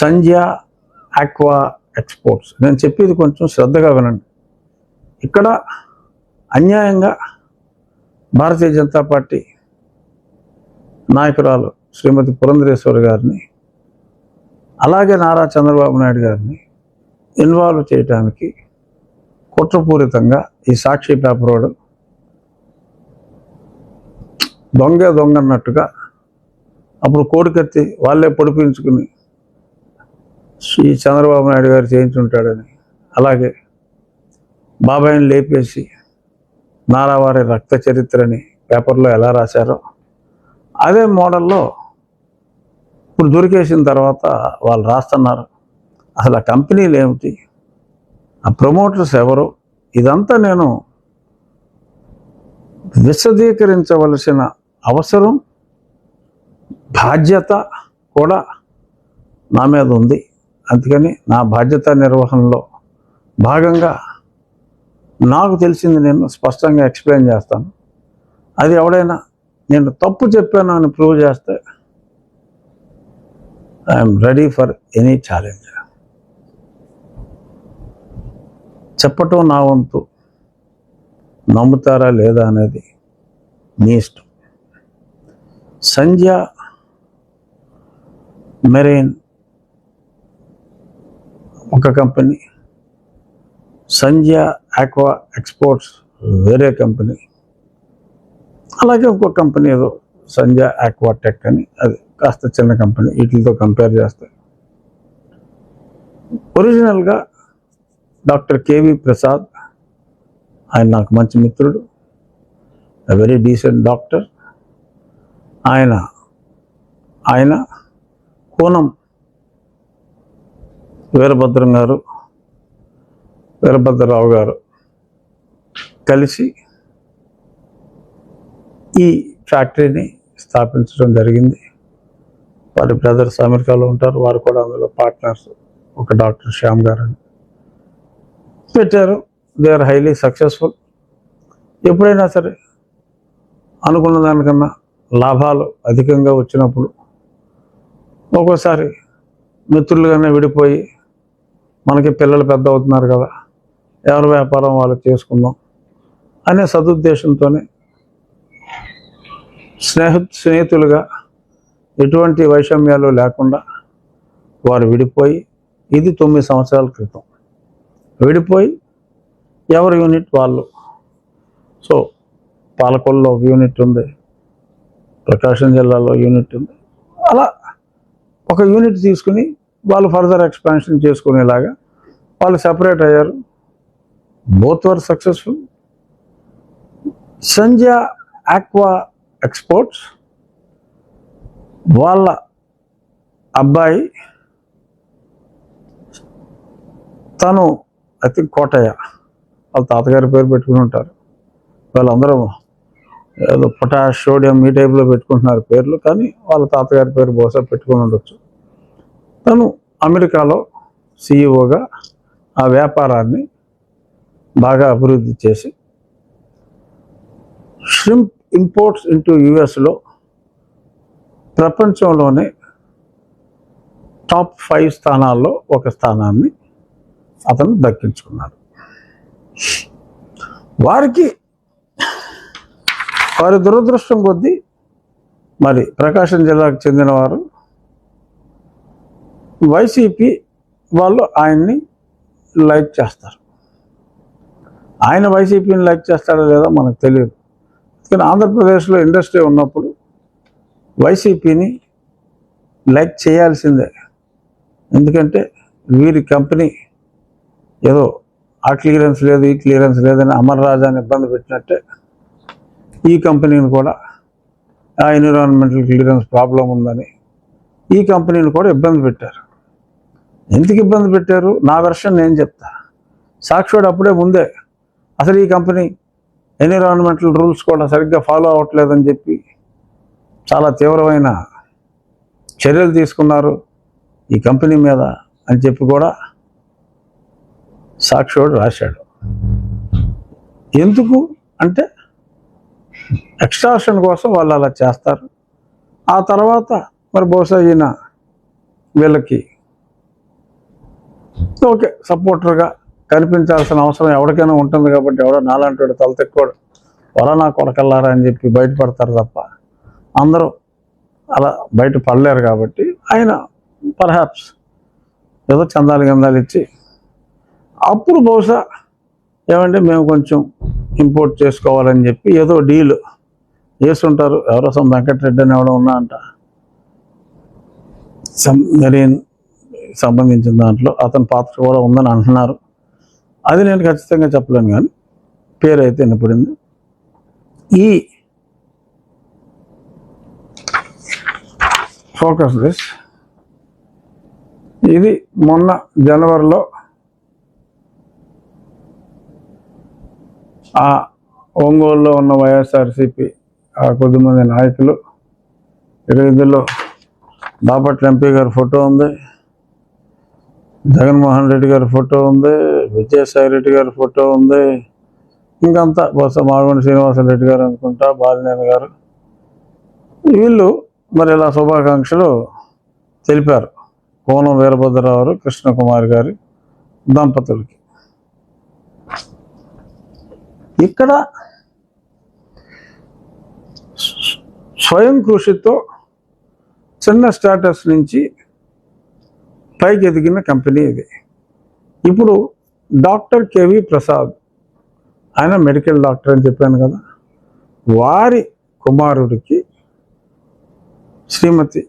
సంధ్య aqua exports నేను చెప్పేది కొంచెం శ్రద్ధగా వినండి. ఇక్కడ అన్యాయంగా భారతీయ జనతా పార్టీ నాయకురాలు శ్రీమతి పురంధరేశ్వరి గారిని అలాగే నారా చంద్రబాబు నాయుడు గారిని ఇన్వాల్వ్ చేయడానికి కుట్రపూరితంగా ఈ సాక్షి పేపర్ వాడు దొంగ దొంగ అన్నట్టుగా అప్పుడు కోడికత్తి వాళ్ళే పొడిపించుకుని ఈ చంద్రబాబు నాయుడు గారు చేయించుంటాడని. అలాగే బాబాయిని లేపేసి నారావారి రక్త చరిత్రని పేపర్లో ఎలా రాశారో అదే మోడల్లో ఇప్పుడు దొరికేసిన తర్వాత వాళ్ళు రాస్తున్నారు. అసలు ఆ కంపెనీలు ఏమిటి? ఆ ప్రమోటర్స్ ఎవరు? ఇదంతా నేను విశదీకరించవలసిన అవసరం బాధ్యత కూడా నా మీద ఉంది. అందుకని నా బాధ్యత నిర్వహణలో భాగంగా నాకు తెలిసింది నేను స్పష్టంగా ఎక్స్ప్లెయిన్ చేస్తాను. అది ఎవడైనా నేను తప్పు చెప్పాను అని ప్రూవ్ చేస్తే I'm ready for any challenge చెప్పటం నా వంతు. నమ్ముతారా లేదా అనేది మీ ఇష్టం. సంధ్య మెరైన్ ఒక కంపెనీ. సంధ్య ఆక్వా ఎక్స్పోర్ట్స్ వేరే కంపెనీ. అలాగే ఇంకో కంపెనీ ఏదో సంధ్య ఆక్వా టెక్ అని. అది కాస్త చిన్న కంపెనీ. వీటితో కంపేర్ చేస్తే. ఒరిజినల్గా డాక్టర్ కేవి ప్రసాద్ ఆయన నాకు మంచి మిత్రుడు. వెరీ డీసెంట్ డాక్టర్ ఆయన ఆయన కోనం వీరభద్రం గారు వీరభద్రరావు గారు కలిసి ఈ ఫ్యాక్టరీని స్థాపించడం జరిగింది. వారి బ్రదర్స్ అమెరికాలో ఉంటారు. వారు కూడా అందులో పార్ట్నర్స్ ఒక డాక్టర్ శ్యామ్ గారు అని పెట్టారు. దే ఆర్ హైలీ సక్సెస్ఫుల్ ఎప్పుడైనా సరే అనుకున్న దానికన్నా లాభాలు అధికంగా వచ్చినప్పుడు ఒక్కోసారి మిత్రులుగానే విడిపోయి మనకి పిల్లలు పెద్ద అవుతున్నారు కదా. ఎవరి వ్యాపారం వాళ్ళు చేసుకుందాం అనే సదుద్దేశంతోనే స్నేహ స్నేహితులుగా ఎటువంటి వైషమ్యాలు లేకుండా వారు విడిపోయి ఇది తొమ్మిది సంవత్సరాల క్రితం. విడిపోయి ఎవరి యూనిట్ వాళ్ళు? సో పాలకొల్లో ఒక యూనిట్ ఉంది ప్రకాశం జిల్లాలో యూనిట్ ఉంది. అలా ఒక యూనిట్ తీసుకుని వాళ్ళు ఫర్దర్ ఎక్స్పాన్షన్ చేసుకునేలాగా వాళ్ళు సెపరేట్ అయ్యారు. Both were successful Sandhya aqua exports వాళ్ళ అబ్బాయి తను ఐ థింక్ కోటయ్య వాళ్ళ తాతగారి పేరు పెట్టుకుని ఉంటారు. వాళ్ళందరూ ఏదో పొటాష్ సోడియం ఈ టైప్లో పెట్టుకుంటున్నారు పేర్లు కానీ వాళ్ళ తాతగారి పేరు బహుశా పెట్టుకుని ఉండొచ్చు. తను అమెరికాలో సిఇఓగా ఆ వ్యాపారాన్ని బాగా అభివృద్ధి చేసి షింప్ ఇంపోర్ట్స్ ఇంటూ యుఎస్లో ప్రపంచంలోనే టాప్ ఫైవ్ స్థానాల్లో ఒక స్థానాన్ని అతను దక్కించుకున్నాడు. వారికి వారి దురదృష్టం కొద్దీ మరి ప్రకాశం జిల్లాకు చెందినవారు వైసీపీ వాళ్ళు ఆయన్ని లైక్ చేస్తారు. ఆయన వైసీపీని లైక్ చేస్తాడో లేదో మనకు తెలియదు. కానీ ఆంధ్రప్రదేశ్లో ఇండస్ట్రీ ఉన్నప్పుడు వైసీపీని లైక్ చేయాల్సిందే. ఎందుకంటే వీరి కంపెనీ ఏదో ఆ క్లియరెన్స్ లేదు ఈ క్లియరెన్స్ లేదని అమర్ రాజాని ఇబ్బంది పెట్టినట్టే ఈ కంపెనీని కూడా ఆ ఎన్విరాన్మెంటల్ క్లియరెన్స్ ప్రాబ్లం ఉందని ఈ కంపెనీని కూడా ఇబ్బంది పెట్టారు. ఎందుకు ఇబ్బంది పెట్టారు? నా వెర్షన్ నేను చెప్తా. సాక్షుడు అప్పుడే ముందే అసలు ఈ కంపెనీ ఎన్విరాన్మెంటల్ రూల్స్ కూడా సరిగ్గా ఫాలో అవ్వట్లేదని చెప్పి చాలా తీవ్రమైన చర్యలు తీసుకున్నారు ఈ కంపెనీ మీద అని చెప్పి కూడా సాక్షుడు రాశాడు. ఎందుకు అంటే ఎక్స్ట్రాషన్ కోసం వాళ్ళు అలా చేస్తారు. ఆ తర్వాత మరి బహుశా ఈయన వీళ్ళకి ఓకే సపోర్టర్గా కనిపించాల్సిన అవసరం ఎవరికైనా ఉంటుంది కాబట్టి ఎవడో నాలాంటి వాడు తల తెక్కోడు వరా నా కొడకల్లారా అని చెప్పి బయటపడతారు తప్ప అందరూ అలా బయట పడలేరు కాబట్టి ఆయన పర్హాప్స్ ఏదో చందాలు గందాలు ఇచ్చి అప్పుడు బహుశా ఏమంటే మేము కొంచెం ఇంపోర్ట్ చేసుకోవాలని చెప్పి ఏదో డీల్ చేస్తుంటారు. ఎవరో సమ్ వెంకటరెడ్డి అని ఎవడో ఉన్నా అంట సమ్ మెరీన్ సంబంధించిన దాంట్లో అతని పాత్ర కూడా ఉందని అంటున్నారు. అది నేను ఖచ్చితంగా చెప్పలేను కానీ పేరు అయితే వినపడింది. ఈ ఫోకస్ దిస్ ఇది మొన్న జనవరిలో ఆ ఒంగోలులో ఉన్న వైఎస్ఆర్సిపి ఆ కొద్దిమంది నాయకులు ఇక్కడ ఇందులో బాపట్ల ఎంపీ గారి ఫోటో ఉంది. జగన్మోహన్ రెడ్డి గారి ఫోటో ఉంది విజయసాయి రెడ్డి గారి ఫోటో ఉంది. ఇంకంతా బహుశా మాగండి శ్రీనివాసరెడ్డి గారు అనుకుంటా బాలినేని గారు. వీళ్ళు మరి ఇలా శుభాకాంక్షలు తెలిపారు. కోనం వీరభద్రరావు కృష్ణకుమారి కృష్ణకుమార్ గారి దంపతులకి. ఇక్కడ స్వయం కృషితో చిన్న స్టాటస్ నుంచి పైకి ఎదిగిన కంపెనీ ఇది. ఇప్పుడు డాక్టర్ కేవి ప్రసాద్ ఆయన మెడికల్ డాక్టర్ అని చెప్పాను కదా వారి కుమారుడికి శ్రీమతి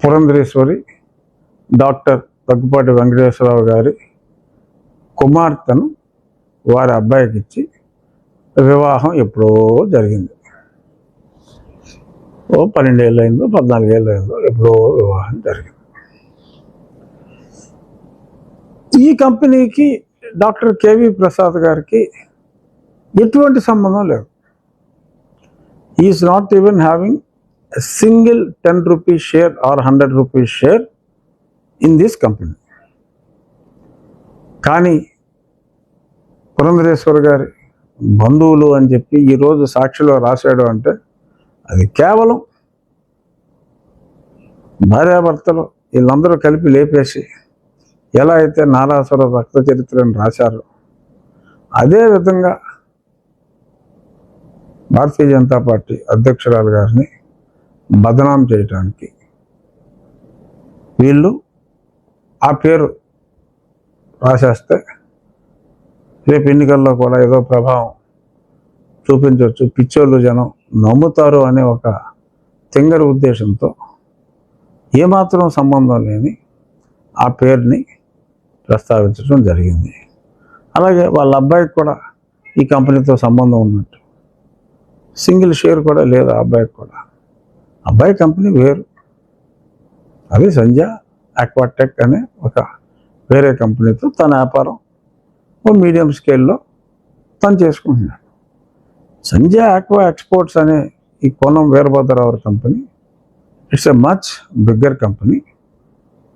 పురంధరేశ్వరి డాక్టర్ దగ్గుపాటి వెంకటేశ్వరరావు గారి కుమార్తెను వారి అబ్బాయికి ఇచ్చి వివాహం ఎప్పుడో జరిగింది. ఓ పన్నెండేళ్ళు అయిందో పద్నాలుగేళ్ళు అయిందో ఎప్పుడో వివాహం జరిగింది. ఈ కంపెనీకి డాక్టర్ కేవీ ప్రసాద్ గారికి ఎటువంటి సంబంధం లేదు. Is not even having single ten rupees share or hundred rupees share in this company కానీ పురంధరేశ్వర్ గారి బంధువులు అని చెప్పి ఈరోజు సాక్షిలో రాశాడు అంటే అది కేవలం భార్యాభర్తలు వీళ్ళందరూ కలిపి లేపేసి ఎలా అయితే నారాసుర రక్త చరిత్రను రాశారో అదే విధంగా భారతీయ జనతా పార్టీ అధ్యక్షురాలు గారిని బదనాం చేయటానికి వీళ్ళు ఆ పేరు రాసేస్తే రేపు ఎన్నికల్లో కూడా ఏదో ప్రభావం చూపించవచ్చు పిచ్చోళ్ళు జనం నమ్ముతారు అనే ఒక తింగర ఉద్దేశంతో ఏమాత్రం సంబంధం లేని ఆ పేరుని ప్రస్తావించడం జరిగింది. అలాగే వాళ్ళ అబ్బాయికి కూడా ఈ కంపెనీతో సంబంధం ఉన్నట్టు. సింగిల్ షేర్ కూడా లేదు ఆ అబ్బాయికి కూడా. అబ్బాయి కంపెనీ వేరు. అది సంజ ఆక్వాటెక్ అనే ఒక వేరే కంపెనీతో తన వ్యాపారం ఓ మీడియం స్కేల్లో తను చేసుకుంటున్నాడు. సంజయ్ ఆక్వా ఎక్స్పోర్ట్స్ అనే ఈ కోణం Veerabhadra Rao company it's a much bigger company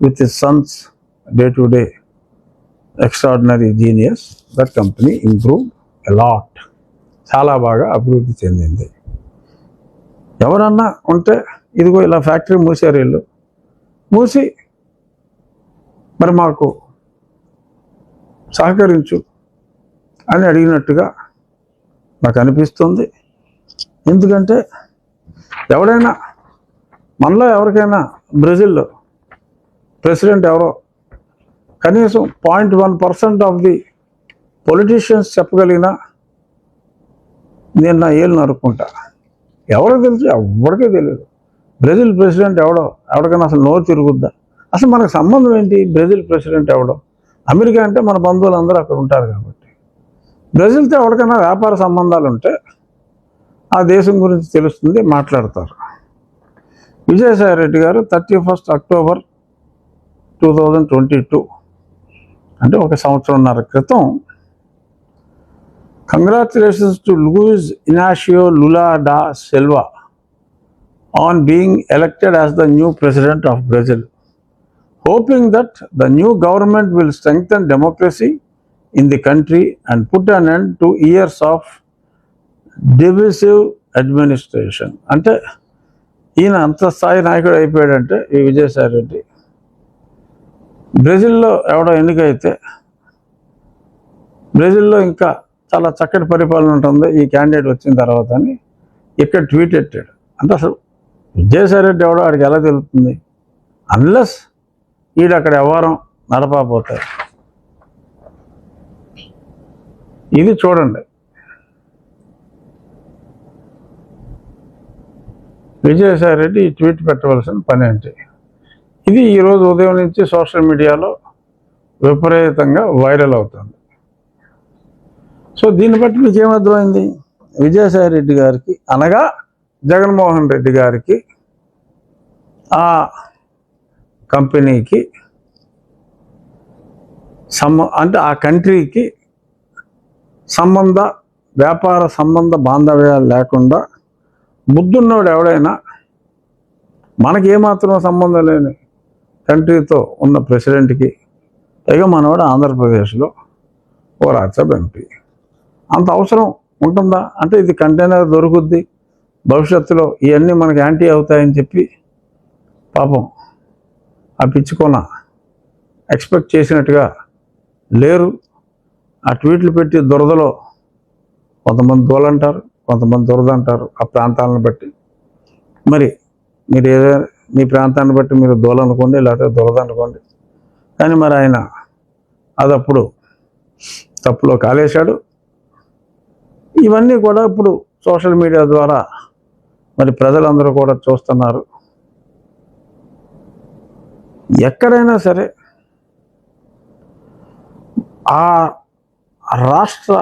with sons day to day extraordinary genius that company improve a lot చాలా బాగా అభివృద్ధి చెందింది. ఎవరన్నా ఉంటే ఇదిగో ఇలా ఫ్యాక్టరీ మూసారు వీళ్ళు మూసి మరి మాకు సహకరించు అని అడిగినట్టుగా నాకు అనిపిస్తుంది. ఎందుకంటే ఎవడైనా మనలో ఎవరికైనా బ్రెజిల్లో ప్రెసిడెంట్ ఎవరో కనీసం point one percent of the politicians చెప్పగలిగిన నేను నా ఏళ్ళు నరుక్కుంటా ఎవరికి తెలుసు? ఎవరికే తెలియదు. బ్రెజిల్ ప్రెసిడెంట్ ఎవడో? ఎవరికైనా అసలు నోరు తిరుగుద్దా? అసలు మనకు సంబంధం ఏంటి? బ్రెజిల్ ప్రెసిడెంట్ ఎవడో? అమెరికా అంటే మన బంధువులు అందరూ అక్కడ ఉంటారు కాబట్టి. బ్రెజిల్తో ఎవరికైనా వ్యాపార సంబంధాలు ఉంటే ఆ దేశం గురించి తెలుస్తుంది మాట్లాడతారు. విజయసాయి రెడ్డి గారు thirty first October two thousand twenty two. అంటే ఒక సంవత్సరంన్నర క్రితం congratulations to Luiz Inacio Lula da Silva on being elected as the new president of Brazil hoping that the new government will strengthen democracy in the country and put an end to years of divisive administration. అంటే ఈయన అంత స్థాయి నాయకుడు అయిపోయాడంటే ఈ విజయసాయిరెడ్డి బ్రెజిల్లో ఎవడో ఎన్నికైతే బ్రెజిల్లో ఇంకా చాలా చక్కటి పరిపాలన ఉంటుంది. ఈ క్యాండిడేట్ వచ్చిన తర్వాత అని ఇక్కడ ట్వీట్ పెట్టాడు అంటే అసలు విజయసాయి రెడ్డి ఎవడో ఆడికి ఎలా తెలుస్తుంది? అన్లెస్ వీడు అక్కడ వ్యవహారం నడపకపోతాయి ఇది చూడండి. విజయసాయి రెడ్డి ఈ ట్వీట్ పెట్టవలసిన పని ఏంటి ఇది ఈరోజు ఉదయం నుంచి సోషల్ మీడియాలో విపరీతంగా వైరల్ అవుతుంది. సో దీన్ని బట్టి మీకు ఏమర్థమైంది? విజయసాయి రెడ్డి గారికి అనగా జగన్మోహన్ రెడ్డి గారికి ఆ కంపెనీకి సంబ అంటే ఆ కంట్రీకి సంబంధ వ్యాపార సంబంధ బాంధవ్యాలు లేకుండా బుద్ధున్నోడు ఎవడైనా మనకి ఏమాత్రం సంబంధం లేని కంట్రీతో ఉన్న ప్రెసిడెంట్కి పైగా మనవాడు ఆంధ్రప్రదేశ్లో ఓ రాజ్యసభ ఎంపీ. అంత అవసరం ఉంటుందా? అంటే ఇది కంటైనర్ దొరుకుద్ది భవిష్యత్తులో ఇవన్నీ మనకి యాంటీ అవుతాయని చెప్పి పాపం ఆ పిచ్చుకొన ఎక్స్పెక్ట్ చేసినట్టుగా లేరు. ఆ ట్వీట్లు పెట్టి దురదలో కొంతమంది దోలంటారు కొంతమంది దురద అంటారు ఆ ప్రాంతాలను బట్టి. మరి మీరు ఏదైనా మీ ప్రాంతాన్ని బట్టి మీరు దోల అనుకోండి లేకపోతే దూరదనుకోండి కానీ మరి ఆయన అదప్పుడు తప్పులో కాలేశాడు. ఇవన్నీ కూడా ఇప్పుడు సోషల్ మీడియా ద్వారా మరి ప్రజలందరూ కూడా చూస్తున్నారు. ఎక్కడైనా సరే ఆ రాష్ట్ర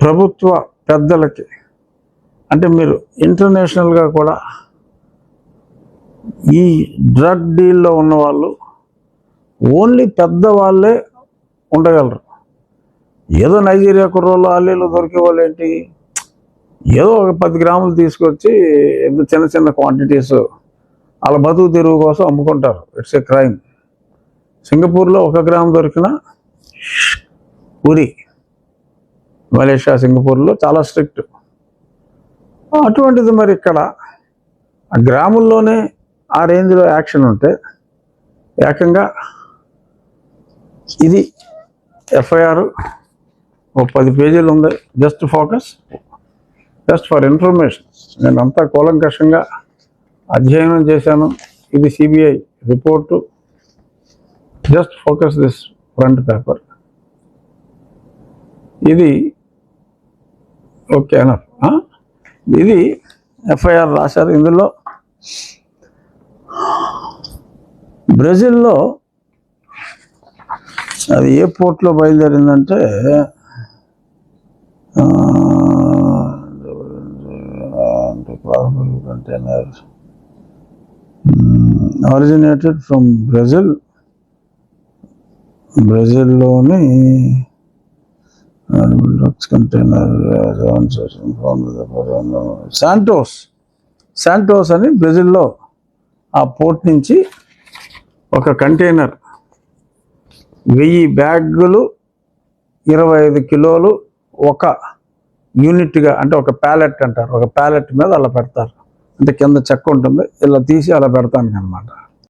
ప్రభుత్వ పెద్దలకి అంటే మీరు ఇంటర్నేషనల్గా కూడా ఈ డ్రగ్ డీల్లో ఉన్న వాళ్ళు ఓన్లీ పెద్దవాళ్ళే ఉండగలరు. ఏదో నైజీరియా కుర్రోళ్ళు అల్లీలు దొరికే వాళ్ళు ఏంటి? ఏదో ఒక పది గ్రాములు తీసుకొచ్చి ఎంత చిన్న చిన్న క్వాంటిటీస్ వాళ్ళ బతుకు తెరువు కోసం అమ్ముకుంటారు. ఇట్స్ ఏ క్రైమ్ సింగపూర్లో ఒక గ్రాము దొరికిన ఉరి మలేషియా సింగపూర్లో చాలా స్ట్రిక్ట్ అటువంటిది మరి ఇక్కడ. ఆ గ్రాముల్లోనే ఆ రేంజ్లో యాక్షన్ ఉంటే ఏకంగా ఇది ఎఫ్ఐఆర్ ఒక పది పేజీలు ఉంది. Just focus just for information నేను అంతా కూలంకషంగా అధ్యయనం చేశాను. ఇది CBI report just focus this front paper ఇది ఓకే అన ఇది ఎఫ్ఐఆర్ రాశారు. ఇందులో బ్రెజిల్లో అది ఏ పోర్ట్లో బయలుదేరిందంటే కంటైనర్ ఆరిజినేటెడ్ ఫ్రమ్ బ్రెజిల్ బ్రెజిల్లోని డ్రగ్స్ కంటైనర్ శాంటోస్ శాంటోస్ అని బ్రెజిల్లో ఆ పోర్ట్ నుంచి ఒక కంటైనర్. వెయ్యి బ్యాగులు ఇరవై ఐదు కిలోలు ఒక యూనిట్గా అంటే ఒక ప్యాలెట్ అంటారు. ఒక ప్యాలెట్ మీద అలా పెడతారు. అంటే కింద చెక్క ఉంటుంది. ఇలా తీసి అలా పెడతాను అనమాట